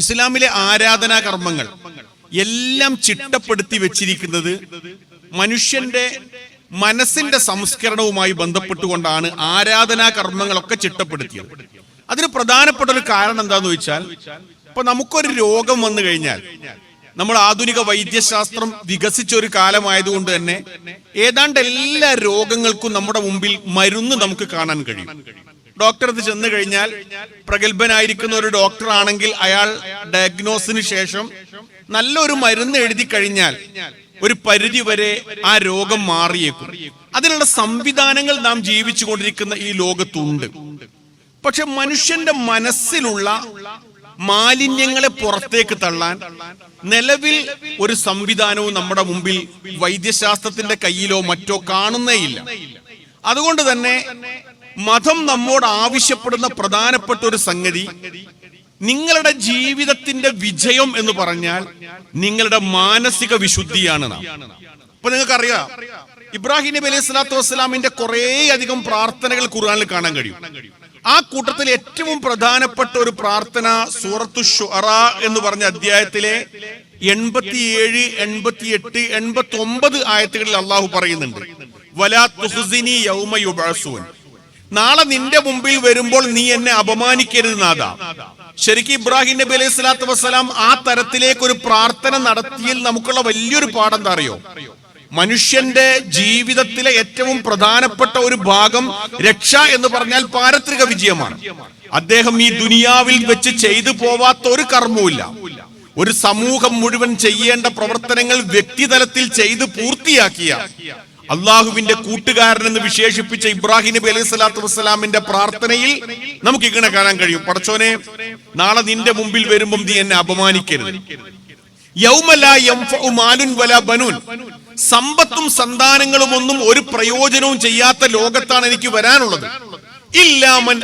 ഇസ്ലാമിലെ ആരാധനാ കർമ്മങ്ങൾ. എല്ലാം ചിട്ടപ്പെടുത്തി വെച്ചിരിക്കുന്നത് മനുഷ്യന്റെ മനസ്സിന്റെ സംസ്കരണവുമായി ബന്ധപ്പെട്ടുകൊണ്ടാണ് ആരാധനാ കർമ്മങ്ങളൊക്കെ ചിട്ടപ്പെടുത്തിയത്. അതിന് പ്രധാനപ്പെട്ട ഒരു കാരണം എന്താന്ന് വെച്ചാൽ ഇപ്പൊ നമുക്കൊരു രോഗം വന്നു കഴിഞ്ഞാൽ നമ്മൾ ആധുനിക വൈദ്യശാസ്ത്രം വികസിച്ച ഒരു കാലമായതുകൊണ്ട് തന്നെ ഏതാണ്ട് എല്ലാ രോഗങ്ങൾക്കും നമ്മുടെ മുമ്പിൽ മരുന്ന് നമുക്ക് കാണാൻ കഴിയും. ഡോക്ടർ അത് ചെന്ന് കഴിഞ്ഞാൽ പ്രഗത്ഭനായിരിക്കുന്ന ഒരു ഡോക്ടർ ആണെങ്കിൽ അയാൾ ഡയഗ്നോസിന് ശേഷം നല്ലൊരു മരുന്ന് എഴുതി കഴിഞ്ഞാൽ ഒരു പരിധി വരെ ആ രോഗം മാറിയേക്കും. അതിനുള്ള സംവിധാനങ്ങൾ നാം ജീവിച്ചു കൊണ്ടിരിക്കുന്ന ഈ ലോകത്തുണ്ട്. പക്ഷെ മനുഷ്യന്റെ മനസ്സിലുള്ള മാലിന്യങ്ങളെ പുറത്തേക്ക് തള്ളാൻ നിലവിൽ ഒരു സംവിധാനവും നമ്മുടെ മുമ്പിൽ വൈദ്യശാസ്ത്രത്തിന്റെ കയ്യിലോ മറ്റോ കാണുന്നേയില്ല അതുകൊണ്ട് തന്നെ മതം നമ്മോട് ആവശ്യപ്പെടുന്ന പ്രധാനപ്പെട്ട ഒരു സംഗതി നിങ്ങളുടെ ജീവിതത്തിന്റെ വിജയം എന്ന് പറഞ്ഞാൽ നിങ്ങളുടെ മാനസിക വിശുദ്ധിയാണ് നാം. ഇപ്പൊ നിങ്ങൾക്കറിയാം ഇബ്രാഹിം നബി അലൈഹി സ്വലാത്തു വസ്സലാമിന്റെ കുറേ അധികം പ്രാർത്ഥനകൾ ഖുർആാനിൽ കാണാൻ കഴിയും. ആ കൂട്ടത്തിൽ ഏറ്റവും പ്രധാനപ്പെട്ട ഒരു പ്രാർത്ഥന സൂറത്തു ഷുറ എന്ന് പറഞ്ഞ അധ്യായത്തിലെ എൺപത്തിയേഴ് എൺപത്തിയെട്ട് എൺപത്തി ഒമ്പത് ആയത്തുകളിൽ അള്ളാഹു പറയുന്നുണ്ട് വലാ തുഹ്സിനി യൗമ യുബഅസൂൻ. നാളെ നിന്റെ മുമ്പിൽ വരുമ്പോൾ നീ എന്നെ അപമാനിക്കരുത് നാഥ. ശരിക്കും ഇബ്രാഹിം നബി അലൈഹി സ്വലാത്തു വസ്സലാം ആ തരത്തിലേക്ക് ഒരു പ്രാർത്ഥന നടത്തിയിൽ നമുക്കുള്ള വലിയൊരു പാഠം എന്താ അറിയോ മനുഷ്യന്റെ ജീവിതത്തിലെ ഏറ്റവും പ്രധാനപ്പെട്ട ഒരു ഭാഗം രക്ഷ എന്ന് പറഞ്ഞാൽ പാരത്രിക വിജയമാണ്. അദ്ദേഹം ഈ ദുനിയാവിൽ വെച്ച് ചെയ്തു പോവാത്ത ഒരു കർമ്മവുമില്ല ഒരു സമൂഹം മുഴുവൻ ചെയ്യേണ്ട പ്രവർത്തനങ്ങൾ വ്യക്തിതലത്തിൽ ചെയ്ത് പൂർത്തിയാക്കിയ അള്ളാഹുവിന്റെ കൂട്ടുകാരൻ എന്ന് വിശേഷിപ്പിച്ച ഇബ്രാഹിം നബി അലൈഹി സ്വലാത്തു വസ്സലാമിന്റെ പ്രാർത്ഥനയിൽ നമുക്ക് ഇങ്ങനെ കാണാൻ കഴിയും. പടച്ചോനെ നാളെ നിന്റെ മുമ്പിൽ വരുമ്പം നീ എന്നെ അപമാനിക്കരുത്. ബനൂൻ. സമ്പത്തും സന്താനങ്ങളും ഒന്നും ഒരു പ്രയോജനവും ചെയ്യാത്ത ലോകത്താണ് എനിക്ക് വരാനുള്ളത്. ഇല്ലാമൻ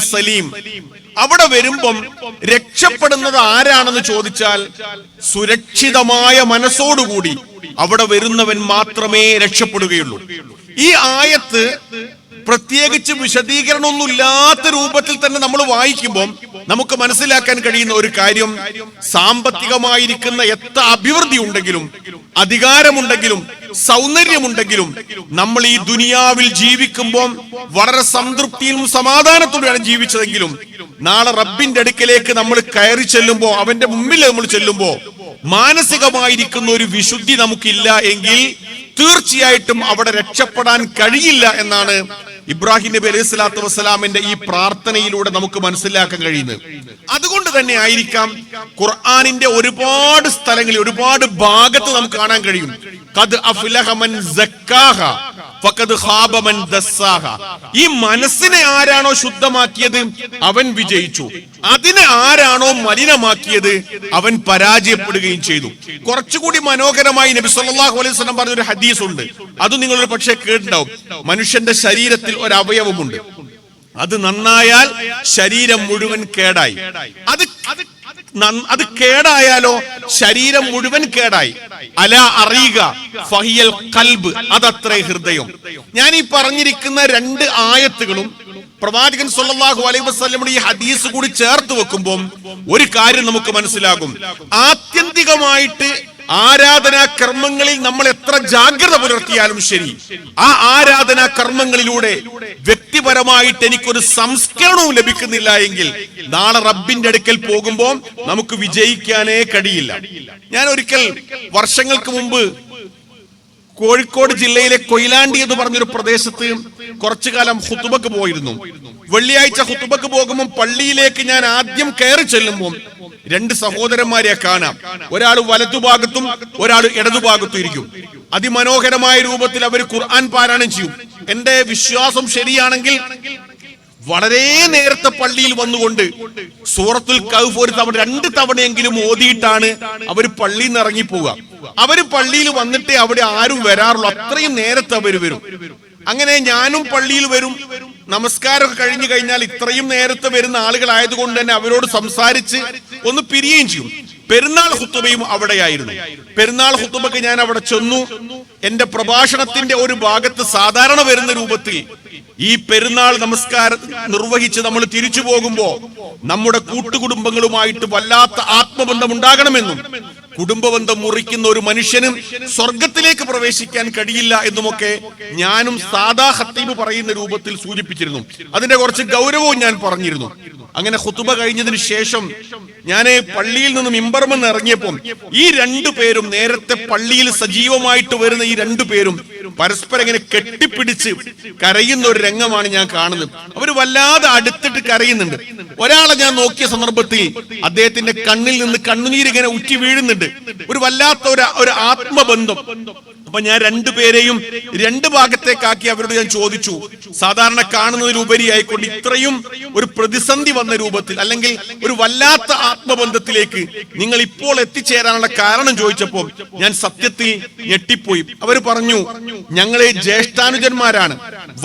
സലീം. അവിടെ വരുമ്പം രക്ഷപ്പെടുന്നത് ആരാണെന്ന് ചോദിച്ചാൽ സുരക്ഷിതമായ മനസ്സോടുകൂടി അവിടെ വരുന്നവൻ മാത്രമേ രക്ഷപ്പെടുകയുള്ളൂ. ഈ ആയത്ത് പ്രത്യേകിച്ച് വിശദീകരണമൊന്നുമില്ലാത്ത രൂപത്തിൽ തന്നെ നമ്മൾ വായിക്കുമ്പോൾ നമുക്ക് മനസ്സിലാക്കാൻ കഴിയുന്ന ഒരു കാര്യം സാമ്പത്തികമായിരിക്കുന്ന എത്ര അഭിവൃദ്ധി ഉണ്ടെങ്കിലും അധികാരമുണ്ടെങ്കിലും സൗന്ദര്യമുണ്ടെങ്കിലും നമ്മൾ ഈ ദുനിയാവിൽ ജീവിക്കുമ്പോൾ വളരെ സംതൃപ്തിയിലും സമാധാനത്തോടെയാണ് ജീവിച്ചതെങ്കിലും നാളെ റബ്ബിന്റെ അടുക്കലേക്ക് നമ്മൾ കയറി ചെല്ലുമ്പോൾ അവന്റെ മുമ്പിൽ നമ്മൾ ചെല്ലുമ്പോൾ മാനസികമായിരിക്കുന്ന ഒരു വിശുദ്ധി നമുക്കില്ല എങ്കിൽ തീർച്ചയായിട്ടും അവിടെ രക്ഷപ്പെടാൻ കഴിയില്ല എന്നാണ് ഇബ്രാഹിം നബി അലൈഹി സ്വലാത്തു വസ്സലാമിന്റെ ഈ പ്രാർത്ഥനയിലൂടെ നമുക്ക് മനസ്സിലാക്കാൻ കഴിയുന്നത്. അതുകൊണ്ട് തന്നെ ആയിരിക്കാം ഖുർആാനിന്റെ ഒരുപാട് സ്ഥലങ്ങളിൽ ഒരുപാട് ഭാഗത്ത് നമുക്ക് കാണാൻ കഴിയും. ഖദ് അഫ്ലഹ മൻ സക്കാഹ ഈ മനസ്സിനെ ആരാണോ ശുദ്ധമാക്കിയത്? അവൻ വിജയിച്ചു. അതിനെ ആരാണോ മലിനമാക്കിയത്? അവൻ പരാജയപ്പെടുകയും ചെയ്തു. കുറച്ചുകൂടി മനോഹരമായി നബി സല്ലല്ലാഹു അലൈഹി വസല്ലം പറഞ്ഞൊരു ഹദീസ് ഉണ്ട് അത് നിങ്ങൾ ഒരു പക്ഷേ കേട്ടിട്ടുണ്ടാവും. മനുഷ്യന്റെ ശരീരത്തിൽ ഒരു അവയവമുണ്ട് അത് നന്നായാൽ ശരീരം മുഴുവൻ കേടായി. അത് അത് കേടായാലോ ശരീരം മുഴുവൻ കേടായി. അല അറിയുക ഫഹിയൽ കൽബ് അതത്രേ ഹൃദയം. ഞാൻ ഈ പറഞ്ഞിരിക്കുന്ന രണ്ട് ആയത്തുകളും പ്രവാചകൻ സല്ലല്ലാഹു അലൈഹി വസല്ലമയുടെ ഈ ഹദീസ് കൂടി ചേർത്ത് വെക്കുമ്പോൾ ഒരു കാര്യം നമുക്ക് മനസ്സിലാകും. ആത്യന്തികമായിട്ട് ആരാധനാ കർമ്മങ്ങളിൽ നമ്മൾ എത്ര ജാഗ്രത പുലർത്തിയാലും ശരി. ആ ആരാധനാ കർമ്മങ്ങളിലൂടെ വ്യക്തിപരമായിട്ട് എനിക്കൊരു സംസ്കരണവും ലഭിക്കുന്നില്ല എങ്കിൽ നാളെ റബ്ബിന്റെ അടുക്കൽ പോകുമ്പോൾ നമുക്ക് വിജയിക്കാനേ കഴിയില്ല. ഞാൻ ഒരിക്കൽ വർഷങ്ങൾക്ക് മുമ്പ് കോഴിക്കോട് ജില്ലയിലെ കൊയിലാണ്ടി എന്ന് പറഞ്ഞൊരു പ്രദേശത്ത് കുറച്ചു കാലം ഹുത്തുബക്ക് പോയിരുന്നു. വെള്ളിയാഴ്ച ഹുത്തുബക്ക് പോകുമ്പോൾ പള്ളിയിലേക്ക് ഞാൻ ആദ്യം കയറി ചെല്ലുമ്പോൾ രണ്ട് സഹോദരന്മാരെ കാണാം. ഒരാൾ വലതുഭാഗത്തും ഒരാൾ ഇടതുഭാഗത്തും ഇരിക്കും. അതിമനോഹരമായ രൂപത്തിൽ അവർ ഖുർആൻ പാരായണം ചെയ്യും. എന്റെ വിശ്വാസം ശരിയാണെങ്കിൽ വളരെ നേരത്തെ പള്ളിയിൽ വന്നുകൊണ്ട് സൂറത്തുൽ കൗഫ് ഒരു തവണ രണ്ട് തവണയെങ്കിലും ഓതിയിട്ടാണ് അവർ പള്ളിയിൽ നിന്ന് ഇറങ്ങിപ്പോവുക. അവർ പള്ളിയിൽ വന്നിട്ടേ അവിടെ ആരും വരാറുള്ളൂ. അത്രയും നേരത്തെ അവർ വരും. അങ്ങനെ ഞാനും പള്ളിയിൽ വരും. നമസ്കാരം കഴിഞ്ഞു കഴിഞ്ഞാൽ ഇത്രയും നേരത്തെ വരുന്ന ആളുകളായതുകൊണ്ട് തന്നെ അവരോട് സംസാരിച്ച് ഒന്ന് പിരിയുകയും ചെയ്യും. പെരുന്നാൾ ഹുത്തുബയും അവിടെയായിരുന്നു. പെരുന്നാൾ ഹുത്തുബക്ക് ഞാൻ അവിടെ ചെന്നു. എന്റെ പ്രഭാഷണത്തിന്റെ ഒരു ഭാഗത്ത് സാധാരണ വരുന്ന രൂപത്തിൽ ഈ പെരുന്നാൾ നമസ്കാരം നിർവഹിച്ച് നമ്മൾ തിരിച്ചു പോകുമ്പോ നമ്മുടെ കൂട്ടുകുടുംബങ്ങളുമായിട്ട് വല്ലാത്ത ആത്മബന്ധം ഉണ്ടാകണമെന്നും കുടുംബബന്ധം മുറിക്കുന്ന ഒരു മനുഷ്യനും സ്വർഗത്തിലേക്ക് പ്രവേശിക്കാൻ കഴിയില്ല എന്നുമൊക്കെ ഞാനും സാദാ ഹത്തീബ് പറയുന്ന രൂപത്തിൽ സൂചിപ്പിച്ചിരുന്നു. അതിന്റെ കുറച്ച് ഗൗരവവും ഞാൻ പറഞ്ഞിരുന്നു. അങ്ങനെ ഹുത്തുബ കഴിഞ്ഞതിന് ശേഷം ഞാൻ പള്ളിയിൽ നിന്ന് മിമ്പർമെന്ന് ഇറങ്ങിയപ്പോൾ ഈ രണ്ടു പേരും നേരത്തെ പള്ളിയിൽ സജീവമായിട്ട് വരുന്ന ഈ രണ്ടു പേരും പരസ്പരം ഇങ്ങനെ കെട്ടിപ്പിടിച്ച് കരയുന്ന ഒരു രംഗമാണ് ഞാൻ കാണുന്നത്. അവർ വല്ലാതെ അടുത്തിട്ട് കരയുന്നുണ്ട്. ഒരാളെ ഞാൻ നോക്കിയ സന്ദർഭത്തിൽ അദ്ദേഹത്തിന്റെ കണ്ണിൽ നിന്ന് കണ്ണുനീര് ഇങ്ങനെ ഉറ്റി വീഴുന്നുണ്ട്. ഒരു വല്ലാത്ത ഒരു ആത്മബന്ധം. അപ്പൊ ഞാൻ രണ്ടുപേരെയും രണ്ട് ഭാഗത്തേക്കാക്കി അവരോട് ഞാൻ ചോദിച്ചു. സാധാരണ കാണുന്നതിലുപരിയായിക്കൊണ്ട് ഇത്രയും ഒരു പ്രതിസന്ധി വന്ന രൂപത്തിൽ അല്ലെങ്കിൽ ഒരു വല്ലാത്ത ആത്മബന്ധത്തിലേക്ക് നിങ്ങൾ ഇപ്പോൾ എത്തിച്ചേരാനുള്ള കാരണം ചോദിച്ചപ്പോൾ ഞാൻ സത്യത്തിൽ ഞെട്ടിപ്പോയി. അവർ പറഞ്ഞു ഞങ്ങളെ ജ്യേഷ്ഠാനുജന്മാരാണ്.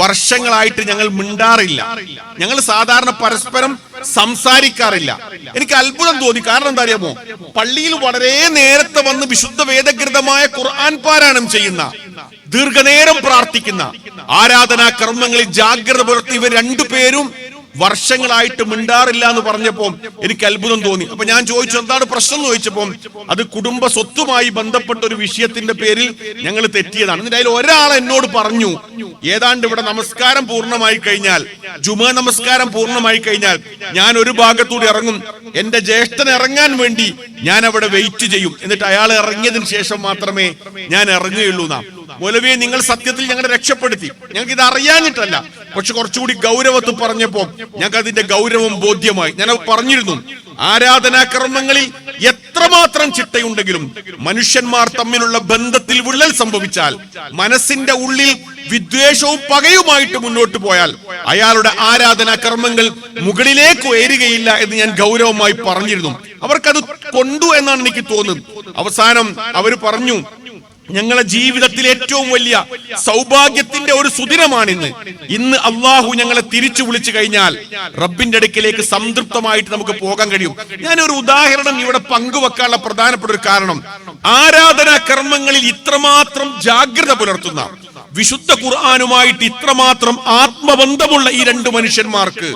വർഷങ്ങളായിട്ട് ഞങ്ങൾ മിണ്ടാറില്ല. ഞങ്ങൾ സാധാരണ പരസ്പരം സംസാരിക്കാറില്ല. എനിക്ക് അത്ഭുതം തോന്നി. കാരണം എന്താ അറിയാമോ പള്ളിയിൽ വളരെ നേരത്തെ വന്ന് വിശുദ്ധ വേദഗ്രതമായ ഖുർആൻ പാരായണം ചെയ്യുന്ന ദീർഘനേരം പ്രാർത്ഥിക്കുന്ന ആരാധനാ കർമ്മങ്ങളിൽ ജാഗ്രത പുലർത്തി ഇവർ രണ്ടുപേരും വർഷങ്ങളായിട്ട് മിണ്ടാറില്ല എന്ന് പറഞ്ഞപ്പോൾ എനിക്ക് അത്ഭുതം തോന്നി. അപ്പൊ ഞാൻ ചോദിച്ചു എന്താണ് പ്രശ്നം എന്ന് ചോദിച്ചപ്പോൾ അത് കുടുംബ സ്വത്തുമായി ബന്ധപ്പെട്ട ഒരു വിഷയത്തിന്റെ പേരിൽ ഞങ്ങൾ തെറ്റിയതാണ്. എന്നിട്ട് അതിൽ ഒരാൾ എന്നോട് പറഞ്ഞു ഏതാണ്ട് ഇവിടെ നമസ്കാരം പൂർണമായി കഴിഞ്ഞാൽ ജുമ നമസ്കാരം പൂർണമായി കഴിഞ്ഞാൽ ഞാൻ ഒരു ഭാഗത്തൂടെ ഇറങ്ങും. എന്റെ ജ്യേഷ്ഠൻ ഇറങ്ങാൻ വേണ്ടി ഞാൻ അവിടെ വെയിറ്റ് ചെയ്യും. എന്നിട്ട് അയാൾ ഇറങ്ങിയതിന് ശേഷം മാത്രമേ ഞാൻ ഇറങ്ങുകയുള്ളൂ നാം. മൗലവിയെ നിങ്ങൾ സത്യത്തിൽ ഞങ്ങളെ രക്ഷപ്പെടുത്തി. ഞങ്ങൾക്ക് ഇത് അറിയാഞ്ഞിട്ടല്ല. പക്ഷെ കുറച്ചുകൂടി ഗൗരവത്തിൽ പറഞ്ഞപ്പോ ഞങ്ങൾക്ക് അതിന്റെ ഗൗരവം ബോധ്യമായി. ഞാൻ പറഞ്ഞിരുന്നു. ആരാധനാ കർമ്മങ്ങളിൽ എത്രമാത്രം ചിട്ടയുണ്ടെങ്കിലും മനുഷ്യന്മാർ തമ്മിലുള്ള ബന്ധത്തിൽ വിള്ളൽ സംഭവിച്ചാൽ മനസ്സിന്റെ ഉള്ളിൽ വിദ്വേഷവും പകയുമായിട്ട് മുന്നോട്ട് പോയാൽ അയാളുടെ ആരാധനാ കർമ്മങ്ങൾ മുകളിലേക്ക് ഉയരുകയില്ല എന്ന് ഞാൻ ഗൗരവമായി പറഞ്ഞിരുന്നു. അവർക്കത് കൊണ്ടു എന്നാണ് എനിക്ക് തോന്നുന്നത്. അവസാനം അവർ പറഞ്ഞു ഞങ്ങളെ ജീവിതത്തിൽ ഏറ്റവും വലിയ സൗഭാഗ്യത്തിന്റെ ഒരു സുദിനമാണിന്ന്. ഇന്ന് അള്ളാഹു ഞങ്ങളെ തിരിച്ചു വിളിച്ചു കഴിഞ്ഞാൽ റബ്ബിന്റെ അടുക്കിലേക്ക് സംതൃപ്തമായിട്ട് നമുക്ക് പോകാൻ കഴിയും. ഞാനൊരു ഉദാഹരണം ഇവിടെ പങ്കുവെക്കാനുള്ള പ്രധാനപ്പെട്ട ഒരു കാരണം. ആരാധനാ കർമ്മങ്ങളിൽ ഇത്രമാത്രം ജാഗ്രത പുലർത്തുന്ന വിശുദ്ധ ഖുർആാനുമായിട്ട് ഇത്രമാത്രം ആത്മബന്ധമുള്ള ഈ രണ്ട് മനുഷ്യന്മാർക്ക്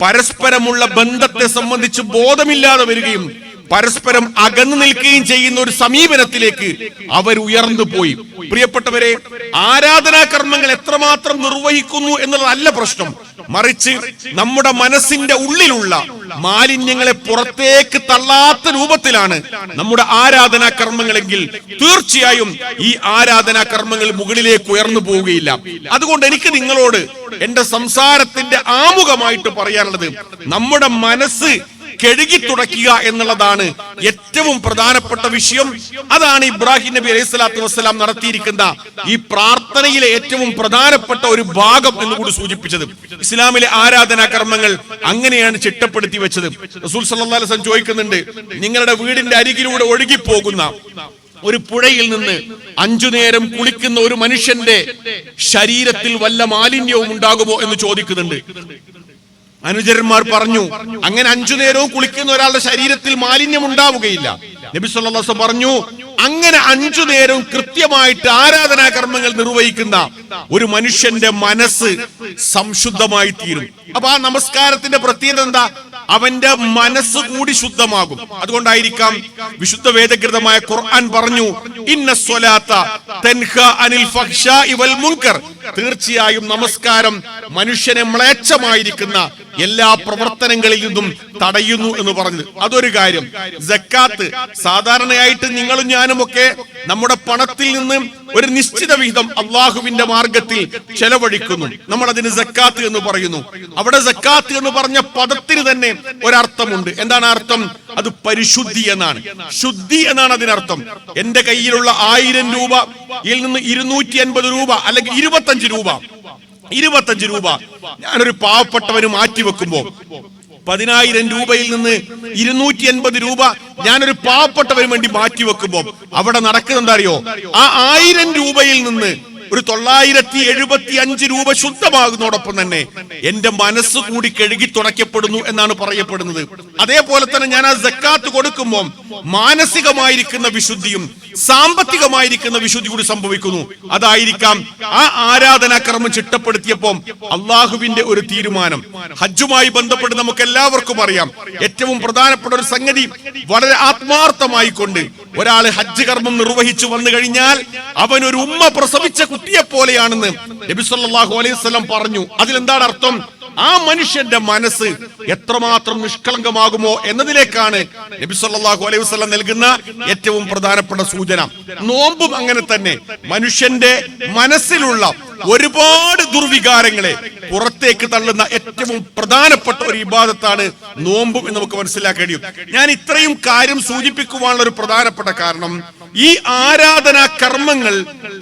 പരസ്പരമുള്ള ബന്ധത്തെ സംബന്ധിച്ച് ബോധമില്ലാതെ വരികയും പരസ്പരം അകന്നു നിൽക്കുകയും ചെയ്യുന്ന ഒരു സമീപനത്തിലേക്ക് അവർ ഉയർന്നു പോയി. പ്രിയപ്പെട്ടവരെ ആരാധനാ കർമ്മങ്ങൾ എത്രമാത്രം നിർവഹിക്കുന്നു എന്നുള്ളതല്ല പ്രശ്നം. മറിച്ച് നമ്മുടെ മനസ്സിന്റെ ഉള്ളിലുള്ള മാലിന്യങ്ങളെ പുറത്തേക്ക് തള്ളാത്ത രൂപത്തിലാണ് നമ്മുടെ ആരാധനാ കർമ്മങ്ങളെങ്കിൽ തീർച്ചയായും ഈ ആരാധനാ കർമ്മങ്ങൾ മുകളിലേക്ക് ഉയർന്നു പോവുകയില്ല. അതുകൊണ്ട് എനിക്ക് നിങ്ങളോട് എന്റെ സംസാരത്തിന്റെ ആമുഖമായിട്ട് പറയാനുള്ളത് നമ്മുടെ മനസ്സ് കെഴുകി തുടയ്ക്കുക എന്നുള്ളതാണ് ഏറ്റവും പ്രധാനപ്പെട്ട വിഷയം. അതാണ് ഇബ്രാഹിം നബി അലൈഹി സ്വലാത്തു വസ്സലാം നടത്തിയിരിക്കുന്ന ഈ പ്രാർത്ഥനയിലെ ഏറ്റവും പ്രധാനപ്പെട്ട ഒരു ഭാഗം എന്ന് കൂടി സൂചിപ്പിച്ചത്. ഇസ്ലാമിലെ ആരാധനാ കർമ്മങ്ങൾ അങ്ങനെയാണ് ചിട്ടപ്പെടുത്തി വെച്ചത്. റസൂൽ സല്ലല്ലാഹു അലൈഹി വസല്ലം ചോദിക്കുന്നുണ്ട് നിങ്ങളുടെ വീടിന്റെ അരികിലൂടെ ഒഴുകിപ്പോകുന്ന ഒരു പുഴയിൽ നിന്ന് അഞ്ചു നേരം കുളിക്കുന്ന ഒരു മനുഷ്യന്റെ ശരീരത്തിൽ വല്ല മാലിന്യവും ഉണ്ടാകുമോ? എന്ന് ചോദിക്കുന്നുണ്ട്. അനുചരന്മാർ പറഞ്ഞു അങ്ങനെ അഞ്ചു നേരവും കുളിക്കുന്ന ഒരാളുടെ ശരീരത്തിൽ മാലിന്യം ഉണ്ടാവുകയില്ല. നബി സല്ലല്ലാഹു പറഞ്ഞു അങ്ങനെ അഞ്ചു നേരവും കൃത്യമായിട്ട് ആരാധനാ കർമ്മങ്ങൾ നിർവഹിക്കുന്ന ഒരു മനുഷ്യന്റെ മനസ്സ് സംശുദ്ധമായി തീരും. അപ്പൊ ആ നമസ്കാരത്തിന്റെ പ്രത്യേകത എന്താ? അവന്റെ മനസ്സ് കൂടി ശുദ്ധമാകും. അതുകൊണ്ടായിരിക്കാം വിശുദ്ധ വേദഗ്രതമായ ഖുർആൻ പറഞ്ഞു ഇന്ന തൻഹ അനിൽ ഫഹ്ശാഇ വൽ മുൻകർ. തീർച്ചയായും നമസ്കാരം മനുഷ്യനെ മ്ലേച്ഛമായിരിക്കുന്ന എല്ലാ പ്രവർത്തനങ്ങളിൽ നിന്നും തടയുന്നു എന്ന് പറഞ്ഞത്. അതൊരു കാര്യം. ജക്കാത്ത് സാധാരണയായിട്ട് നിങ്ങളും ഞാനും ഒക്കെ നമ്മുടെ പണത്തിൽ നിന്ന് ഒരു നിശ്ചിത വിഹിതം അള്ളാഹുവിന്റെ മാർഗത്തിൽ ചെലവഴിക്കുന്നു. നമ്മൾ അതിന് ജക്കാത്ത് എന്ന് പറയുന്നു. അവിടെ ജക്കാത്ത് എന്ന് പറഞ്ഞ പദത്തിന് തന്നെ ഒരർത്ഥമുണ്ട്. എന്താണ് അർത്ഥം? അത് പരിശുദ്ധി എന്നാണ്. ശുദ്ധി എന്നാണ് അതിനർത്ഥം. എന്റെ കയ്യിലുള്ള ആയിരം രൂപ ഇതിൽ നിന്ന് ഇരുന്നൂറ്റി രൂപ അല്ലെങ്കിൽ ഇരുപത്തഞ്ച് രൂപ ഇരുപത്തഞ്ച് രൂപ. ഞാനൊരു പാവപ്പെട്ടവന് മാറ്റിവെക്കുമ്പോ പതിനായിരം രൂപയിൽ നിന്ന് ഇരുന്നൂറ്റി എൺപത് രൂപ ഞാനൊരു പാവപ്പെട്ടവന് വേണ്ടി മാറ്റിവെക്കുമ്പോൾ അവിടെ നടക്കുന്നത് എന്താ അറിയോ? ആ ആയിരം രൂപയിൽ നിന്ന് ഒരു തൊള്ളായിരത്തി എഴുപത്തി അഞ്ച് രൂപ ശുദ്ധമാകുന്നതോടൊപ്പം തന്നെ എന്റെ മനസ്സ് കൂടി കഴുകി തുണയ്ക്കപ്പെടുന്നു എന്നാണ് പറയപ്പെടുന്നത്. അതേപോലെ തന്നെ ഞാൻ ആ ജക്കാത്ത് കൊടുക്കുമ്പോൾ മാനസികമായിരിക്കുന്ന വിശുദ്ധിയും സാമ്പത്തികമായിരിക്കുന്ന വിശുദ്ധി കൂടി സംഭവിക്കുന്നു. അതായിരിക്കാം ആ ആരാധനാക്രമം ചിട്ടപ്പെടുത്തിയപ്പോൾ അള്ളാഹുവിന്റെ ഒരു തീരുമാനം. ഹജ്ജുമായി ബന്ധപ്പെട്ട് നമുക്ക് എല്ലാവർക്കും അറിയാം. ഏറ്റവും പ്രധാനപ്പെട്ട ഒരു സംഗതി വളരെ ആത്മാർത്ഥമായി കൊണ്ട് ഒരാൾ ഹജ്ജ് കർമ്മം നിർവഹിച്ചു വന്നു കഴിഞ്ഞാൽ അവൻ ഒരു ഉമ്മ പ്രസവിച്ച കുട്ടിയെ പോലെയാണെന്ന് നബി സല്ലല്ലാഹു അലൈഹി വസല്ലം പറഞ്ഞു. അതിലെന്താണ് അർത്ഥം? ആ മനുഷ്യന്റെ മനസ്സ് എത്രമാത്രം നിഷ്കളങ്കമാകുമോ എന്നതിലേക്കാണ് നബി സല്ലല്ലാഹു അലൈഹി വസല്ലം നൽകുന്ന ഏറ്റവും പ്രധാനപ്പെട്ട സൂചന. നോമ്പും അങ്ങനെ തന്നെ. മനുഷ്യന്റെ മനസ്സിലുള്ള ഒരുപാട് ദുർവികാരങ്ങളെ പുറത്തേക്ക് തള്ളുന്ന ഏറ്റവും പ്രധാനപ്പെട്ട ഒരു ഇബാദത്താണ് നോമ്പും എന്ന് നമുക്ക് മനസ്സിലാക്കേണ്ടി ഞാൻ ഇത്രയും കാര്യം സൂചിപ്പിക്കുവാനുള്ള ഒരു പ്രധാനപ്പെട്ട കാരണം ഈ ആരാധനാ കർമ്മങ്ങൾ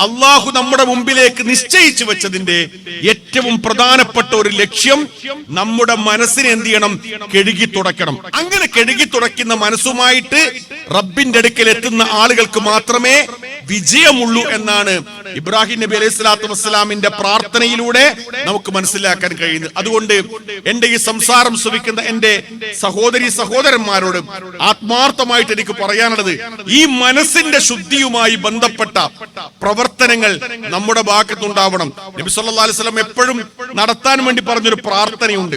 അള്ളാഹു നമ്മുടെ മുമ്പിലേക്ക് നിശ്ചയിച്ചു വെച്ചതിന്റെ ഏറ്റവും പ്രധാനപ്പെട്ട ഒരു ലക്ഷ്യം നമ്മുടെ മനസ്സിനെ എന്ത് ചെയ്യണം? കെഴുകി തുടക്കണം അങ്ങനെ കെഴുകി തുടക്കുന്ന മനസ്സുമായിട്ട് റബ്ബിന്റെ അടുക്കൽ എത്തുന്ന ആളുകൾക്ക് മാത്രമേ വിജയമുള്ളൂ എന്നാണ് ഇബ്രാഹിം നബി അലൈഹി സ്വലാത്തു വസ്സലാമിന്റെ പ്രാർത്ഥനയിലൂടെ നമുക്ക് മനസ്സിലാക്കാൻ കഴിയുന്നു അതുകൊണ്ട് എന്റെ ഈ സംസാരം ശ്രവിക്കുന്ന എന്റെ സഹോദരി സഹോദരന്മാരോട് ആത്മാർത്ഥമായിട്ട് എനിക്ക് പറയാനുള്ളത് ഈ മനസ്സിന്റെ ശുദ്ധിയുമായി ബന്ധപ്പെട്ട പ്രവർത്തനങ്ങൾ നമ്മുടെ ഭാഗത്തുണ്ടാവണം നബി സല്ലല്ലാഹു അലൈഹി വസല്ലം എപ്പോഴും നടത്താൻ വേണ്ടി പറഞ്ഞൊരു പ്രാർത്ഥനയുണ്ട്.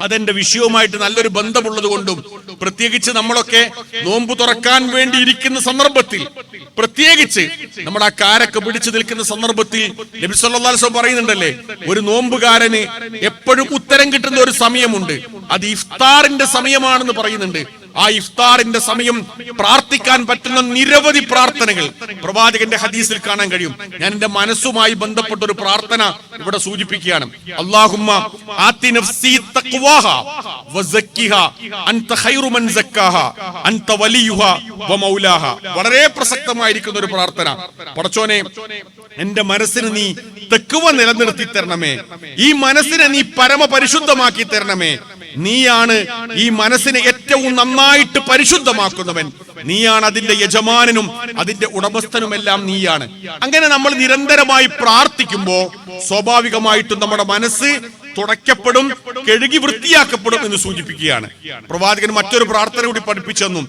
അതെന്റെ വിഷയവുമായിട്ട് നല്ലൊരു ബന്ധമുള്ളത് കൊണ്ടും പ്രത്യേകിച്ച് നമ്മളൊക്കെ നോമ്പ് തുറക്കാൻ വേണ്ടിയിരിക്കുന്ന സന്ദർഭത്തിൽ പ്രത്യേകിച്ച് നമ്മുടെ ആ കാരൊക്കെ പിടിച്ചു നിൽക്കുന്ന സന്ദർഭത്തിൽ നബി പറയുന്നുണ്ടല്ലേ ഒരു നോമ്പുകാരന് എപ്പോഴും ഉത്തരം കിട്ടുന്ന ഒരു സമയമുണ്ട്. അത് ഇഫ്താറിന്റെ സമയമാണെന്ന് പറയുന്നുണ്ട്. ആ ഇഫ്താറിന്റെ സമയം പ്രാർത്ഥിക്കാൻ പറ്റുന്ന നിരവധി പ്രാർത്ഥനകൾ പ്രവാചകന്റെ ഹദീസിൽ കാണാൻ കഴിയും. ഞാൻ എന്റെ മനസ്സുമായി ബന്ധപ്പെട്ട ഒരു പ്രാർത്ഥന ഇവിടെ സൂചിപ്പിക്കുകയാണ്. അള്ളാഹുമ്മ നഫ്സി തഖ്വാഹ അൻത ഖൈറു മൻ അൻത വളരെ പ്രസക്തമായിരിക്കുന്ന ഒരു പ്രാർത്ഥന. പടച്ചോനെ എന്റെ മനസ്സിന് നീ തെക്കുവ നിലനിർത്തി തരണമേ. ഈ മനസ്സിനെ നീ പരമപരിശുദ്ധമാക്കി തരണമേ. നീയാണ് ഈ മനസ്സിനെ ഏറ്റവും നന്നായിട്ട് പരിശുദ്ധമാക്കുന്നവൻ. നീയാണ് അതിന്റെ യജമാനനും അതിന്റെ ഉടമസ്ഥനുമെല്ലാം നീയാണ്. അങ്ങനെ നമ്മൾ നിരന്തരമായി പ്രാർത്ഥിക്കുമ്പോൾ സ്വാഭാവികമായിട്ടും നമ്മുടെ മനസ്സ് തുടയ്ക്കപ്പെടും കഴുകി വൃത്തിയാക്കപ്പെടും എന്ന് സൂചിപ്പിക്കുകയാണ്. പ്രവാചകൻ മറ്റൊരു പ്രാർത്ഥന കൂടി പഠിപ്പിച്ചു തന്നു.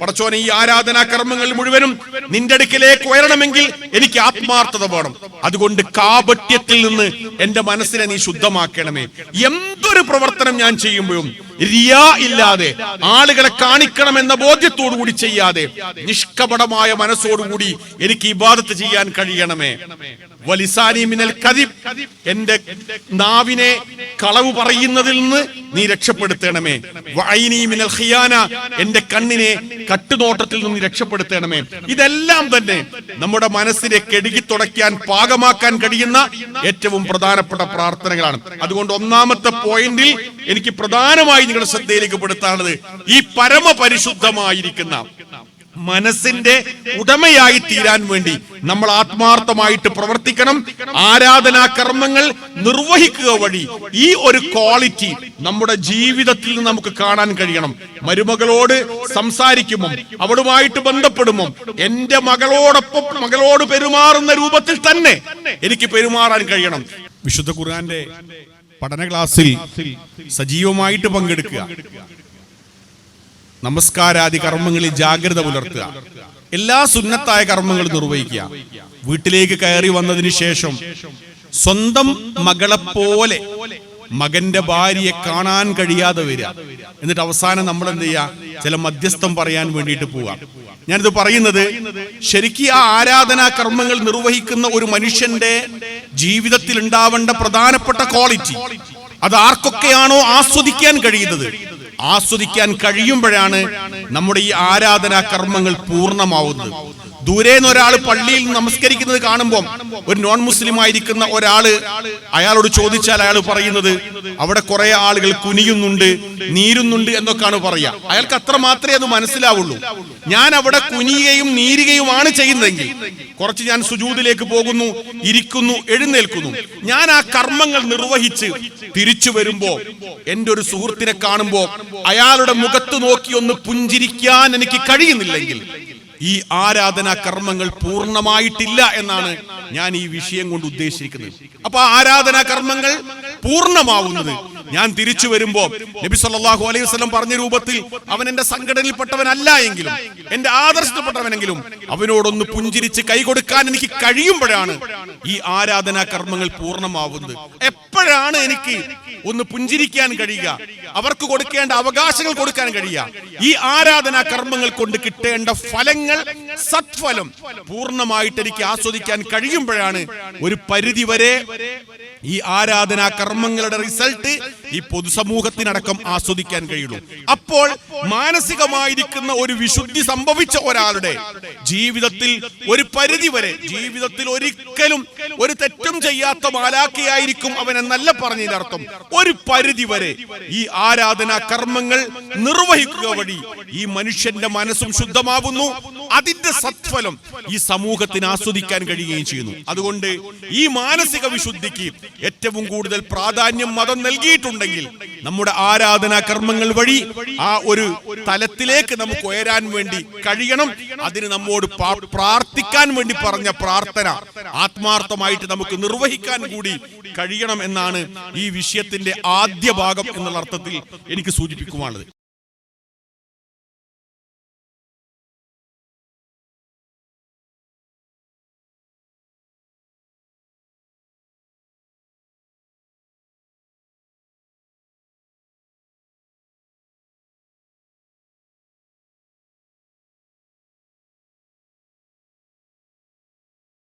പടച്ചോനെ ഈ ആരാധനാ കർമ്മങ്ങൾ മുഴുവനും നിന്റെ അടുക്കിലേക്ക് ഉയരണമെങ്കിൽ എനിക്ക് ആത്മാർത്ഥത വേണം. അതുകൊണ്ട് കാപട്യത്തിൽ നിന്ന് എന്റെ മനസ്സിനെ നീ ശുദ്ധമാക്കണമേ. എന്തൊരു പ്രവർത്തനം ഞാൻ ചെയ്യുമ്പോഴും റിയാ ഇല്ലാതെ ആളുകളെ കാണിക്കണമെന്ന ബോധ്യത്തോടു കൂടി ചെയ്യാതെ നിഷ്കപടമായ മനസ്സോടുകൂടി എനിക്ക് ഇബാദത്ത് ചെയ്യാൻ കഴിയണമേ. മിനൽ കദിബ് എന്റെ നാവിനെ കളവ് പറയുന്നതിൽ നിന്ന് നീ രക്ഷപ്പെടുത്തണമേ. മിനൽ ഖിയാന. എന്റെ കണ്ണിനെ കട്ടുനോട്ടത്തിൽ നിന്ന് രക്ഷപ്പെടുത്തണമേ. ഇതെല്ലാം തന്നെ നമ്മുടെ മനസ്സിനെ കെടുകി തുടയ്ക്കാൻ പാകമാക്കാൻ കഴിയുന്ന ഏറ്റവും പ്രധാനപ്പെട്ട പ്രാർത്ഥനകളാണ്. അതുകൊണ്ട് ഒന്നാമത്തെ പോയിന്റിൽ എനിക്ക് പ്രധാനമായി നിങ്ങളുടെ ശ്രദ്ധയിലേക്ക് പെടുത്താനുള്ളത് ഈ പരമപരിശുദ്ധമായിരിക്കുന്ന മനസ്സിന്റെ ഉടമയായി തീരാൻ വേണ്ടി നമ്മൾ ആത്മാർത്ഥമായിട്ട് പ്രവർത്തിക്കണം. ആരാധനാ കർമ്മങ്ങൾ നിർവഹിക്കുക വഴി ഈ ഒരു ക്വാളിറ്റി നമ്മുടെ ജീവിതത്തിൽ നമുക്ക് കാണാൻ കഴിയണം. മരുമകളോട് സംസാരിക്കുമ്പോൾ അവളുമായിട്ട് ബന്ധപ്പെടുമ്പോൾ എന്റെ മകളോടൊപ്പം മകളോട് പെരുമാറുന്ന രൂപത്തിൽ തന്നെ എനിക്ക് പെരുമാറാൻ കഴിയണം. വിശുദ്ധ ഖുർആന്റെ പഠന ക്ലാസ്സിൽ സജീവമായിട്ട് പങ്കെടുക്കുക. നമസ്കാരാദി കർമ്മങ്ങളിൽ ജാഗ്രത പുലർത്തുക. എല്ലാ സുന്നത്തായ കർമ്മങ്ങളും നിർവഹിക്കുക. വീട്ടിലേക്ക് കയറി വന്നതിന് ശേഷം സ്വന്തം മകളെ പോലെ മകന്റെ ഭാര്യയെ കാണാൻ കഴിയാതെ വരിക. എന്നിട്ട് അവസാനം നമ്മൾ എന്ത് ചെയ്യുക? ചില മധ്യസ്ഥം പറയാൻ വേണ്ടിയിട്ട് പോവാം ഞാനിത് പറയുന്നത് ശരിക്കും ആ ആരാധനാ കർമ്മങ്ങൾ നിർവഹിക്കുന്ന ഒരു മനുഷ്യന്റെ ജീവിതത്തിൽ ഉണ്ടാവേണ്ട പ്രധാനപ്പെട്ട ക്വാളിറ്റി അത് ആർക്കൊക്കെയാണോ ആസ്വദിക്കാൻ കഴിയുന്നത്? ആസ്വദിക്കാൻ കഴിയുമ്പോഴാണ് നമ്മുടെ ഈ ആരാധനാ കർമ്മങ്ങൾ പൂർണമാവുന്നത്. ദൂരേന്ന് ഒരാൾ പള്ളിയിൽ നമസ്കരിക്കുന്നത് കാണുമ്പോൾ ഒരു നോൺ മുസ്ലിം ആയിരിക്കുന്ന ഒരാൾ അയാളോട് ചോദിച്ചാൽ അയാൾ പറയുന്നത് അവിടെ കുറെ ആളുകൾ കുനിയുന്നുണ്ട് നീരുന്നുണ്ട് എന്നൊക്കെയാണ് പറയാ അയാൾക്ക് അത്ര മാത്രമേ അത് മനസ്സിലാവുള്ളൂ. ഞാൻ അവിടെ കുനിയുകയും നീരുകയുമാണ് ചെയ്യുന്നതെങ്കിൽ കുറച്ച് ഞാൻ സുജൂതിലേക്ക് പോകുന്നു ഇരിക്കുന്നു എഴുന്നേൽക്കുന്നു. ഞാൻ ആ കർമ്മങ്ങൾ നിർവഹിച്ച് തിരിച്ചു വരുമ്പോ എന്റെ ഒരു സുഹൃത്തിനെ കാണുമ്പോ അയാളുടെ മുഖത്ത് നോക്കി ഒന്ന് പുഞ്ചിരിക്കാൻ എനിക്ക് കഴിയുന്നില്ലെങ്കിൽ ഈ ആരാധനാ കർമ്മങ്ങൾ പൂർണമായിട്ടില്ല എന്നാണ് ഞാൻ ഈ വിഷയം കൊണ്ട് ഉദ്ദേശിക്കുന്നത് അപ്പൊ ആരാധനാ കർമ്മങ്ങൾ പൂർണമാവുന്നത്. ഞാൻ തിരിച്ചു വരുമ്പോ നബി സല്ലാഹു അലൈഹി വസ്ലം പറഞ്ഞ രൂപത്തിൽ അവൻ എന്റെ സംഘടനയിൽപ്പെട്ടവനല്ല എങ്കിലും എന്റെ ആദർശത്തിൽപ്പെട്ടവനെങ്കിലും അവനോടൊന്ന് പുഞ്ചിരിച്ച് കൈ കൊടുക്കാൻ എനിക്ക് കഴിയുമ്പോഴാണ് ഈ ആരാധനാ കർമ്മങ്ങൾ പൂർണമാവുന്നത്. എപ്പോഴാണ് എനിക്ക് ഒന്ന് പുഞ്ചിരിക്കാൻ കഴിയുക? അവർക്ക് കൊടുക്കേണ്ട അവകാശങ്ങൾ കൊടുക്കാൻ കഴിയുക? ഈ ആരാധനാ കർമ്മങ്ങൾ കൊണ്ട് കിട്ടേണ്ട ഫലങ്ങൾ സത്ഫലം പൂർണമായിട്ട് എനിക്ക് ആസ്വദിക്കാൻ കഴിയുമ്പോഴാണ് ഒരു പരിധി വരെ ഈ ആരാധനാ കർമ്മങ്ങളുടെ റിസൾട്ട് ഈ പൊതുസമൂഹത്തിനടക്കം ആസ്വദിക്കാൻ കഴിയുള്ളൂ. അപ്പോൾ മാനസികമായിരിക്കുന്ന ഒരു വിശുദ്ധി സംഭവിച്ച ഒരാളുടെ ജീവിതത്തിൽ ഒരു പരിധി വരെ ജീവിതത്തിൽ ഒരിക്കലും ഒരു തെറ്റും ചെയ്യാത്ത മാലാക്കിയായിരിക്കും അവൻ എന്നല്ല പറഞ്ഞതിന്റെ അർത്ഥം. ഒരു പരിധി വരെ ഈ ആരാധനാ കർമ്മങ്ങൾ നിർവഹിക്കുക വഴി ഈ മനുഷ്യന്റെ മനസ്സും ശുദ്ധമാവുന്നു. അതിന്റെ സത്ഫലം ഈ സമൂഹത്തിന് ആസ്വദിക്കാൻ കഴിയുകയും ചെയ്യുന്നു. അതുകൊണ്ട് ഈ മാനസിക വിശുദ്ധിക്ക് ഏറ്റവും കൂടുതൽ പ്രാധാന്യം മതം നൽകിയിട്ടുണ്ടെങ്കിൽ നമ്മുടെ ആരാധനാ കർമ്മങ്ങൾ വഴി ആ ഒരു തലത്തിലേക്ക് നമുക്ക് ഉയരാൻ വേണ്ടി കഴിയണം. അതിന് നമ്മോട് പ്രാർത്ഥിക്കാൻ വേണ്ടി പറഞ്ഞ പ്രാർത്ഥന ആത്മാർത്ഥമായിട്ട് നമുക്ക് നിർവഹിക്കാൻ കൂടി കഴിയണം എന്നാണ് ഈ വിഷയത്തിന്റെ ആദ്യ ഭാഗം എന്നുള്ള അർത്ഥത്തിൽ എനിക്ക് സൂചിപ്പിക്കുവാനുള്ളത്.